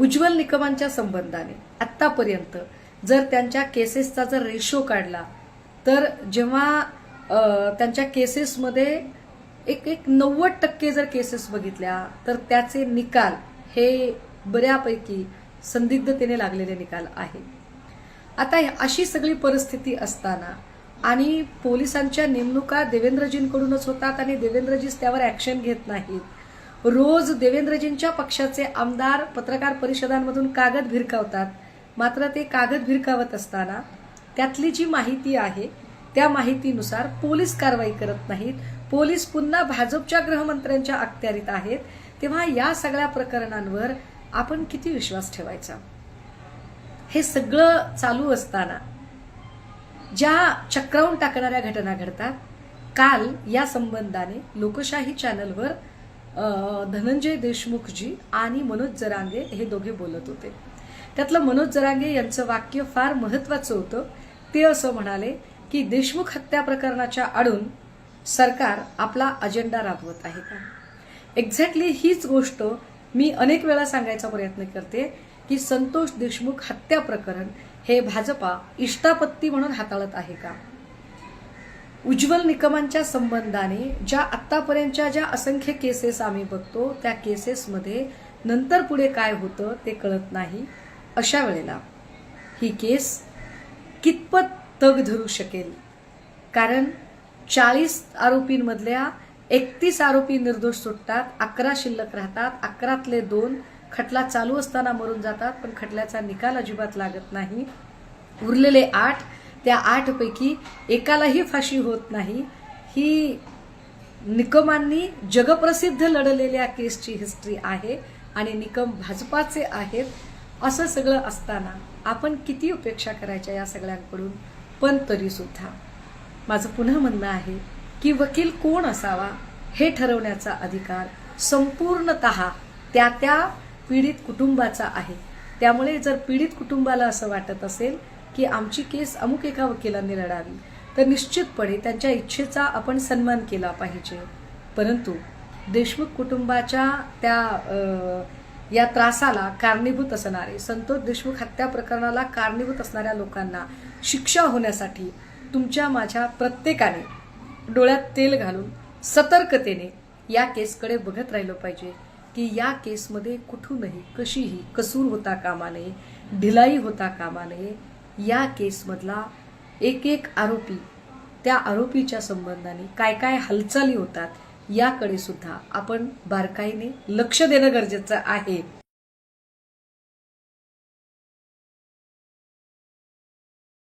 उज्ज्वल निकमांच्या संबंधाने. आत्तापर्यंत जर त्यांच्या केसेसचा जर रेशो काढला तर जेव्हा त्यांच्या केसेसमध्ये एक एक नव्वद टक्के जर केसेस बघितल्या तर त्याचे निकाल हे बऱ्यापैकी संदिग्धतेने लागलेले निकाल आहे. आता अशी सगळी परिस्थिती असताना आणि पोलिसांच्या नेमणुका देवेंद्रजींकडूनच होतात आणि देवेंद्रजीच त्यावर ॲक्शन घेत नाहीत रोज देवेंद्रजींच्या पक्षाचे आमदार पत्रकार परिषदांमधून कागद भिरकावतात. मात्र ते कागद भिरकावत असताना त्यातली जी माहिती आहे त्या माहितीनुसार पोलीस कारवाई करत नाहीत. पोलीस पुन्हा भाजपच्या गृहमंत्र्यांच्या अखत्यारीत आहेत. तेव्हा या सगळ्या प्रकरणांवर आपण किती विश्वास ठेवायचा? हे सगळं चालू असताना ज्या चक्रावून टाकणाऱ्या घटना घडतात काल या संबंधाने लोकशाही चॅनलवर धनंजय देशमुखजी आणि मनोज जरांगे हे दोघे बोलत होते. त्यातलं मनोज जरांगे यांचं वाक्य फार महत्वाचं होतं. ते असं म्हणाले की देशमुख हत्या प्रकरणाच्या आडून सरकार आपला अजेंडा राबवत आहे का? एक्झॅक्टली हीच गोष्ट मी अनेक वेळा सांगायचा प्रयत्न करते की संतोष देशमुख हत्या प्रकरण हे भाजपा इष्टापत्ती म्हणून हाताळत आहे का? उज्ज्वल निकमांच्या संबंधाने ज्या आत्तापर्यंतच्या ज्या असंख्य केसेस आम्ही बघतो त्या केसेसमध्ये नंतर पुढे काय होतं ते कळत नाही. अशा वेळेला ही केस कितपत तग धरू शकेल? कारण चाळीस आरोपींमधल्या एकतीस आरोपी निर्दोष सुटतात अकरा शिल्लक राहतात अकरातले दोन खटला चालू असताना मरून जातात पण खटल्याचा निकाल अजिबात लागत नाही. उरलेले आठ त्या आठपैकी एकालाही फाशी होत नाही. ही निकमांनी जगप्रसिद्ध लढलेल्या केसची हिस्ट्री आहे आणि निकम भाजपाचे आहेत असं सगळं असताना आपण किती उपेक्षा करायच्या या सगळ्यांकडून? पण तरीसुद्धा. माझं पुन्हा म्हणणं आहे की वकील कोण असावा हे ठरवण्याचा अधिकार संपूर्णत त्या त्या पीडित कुटुंबाचा आहे. त्यामुळे जर पीडित कुटुंबाला असं वाटत असेल की आमची केस अमुक एका वकिलांनी लढावी. तर निश्चितपणे त्यांच्या इच्छेचा आपण सन्मान केला पाहिजे. परंतु देशमुख कुटुंबाच्या त्या या त्रासाला कारणीभूत असणारे संतोष देशमुख हत्या प्रकरणाला कारणीभूत असणाऱ्या लोकांना शिक्षा होण्यासाठी तुमच्या माझ्या प्रत्येकाने डोळ्यात तेल घालून सतर्कतेने या केसकडे बघत राहिलं पाहिजे की या केसमध्ये कुठूनही कशीही कसूर होता कामा नये ढिलाई होता कामा नये या केसमधला एक एक आरोपी त्या आरोपीच्या संबंधाने काय काय हालचाली होतात याकडे सुद्धा आपण बारकाईने लक्ष देणं गरजेचं आहे.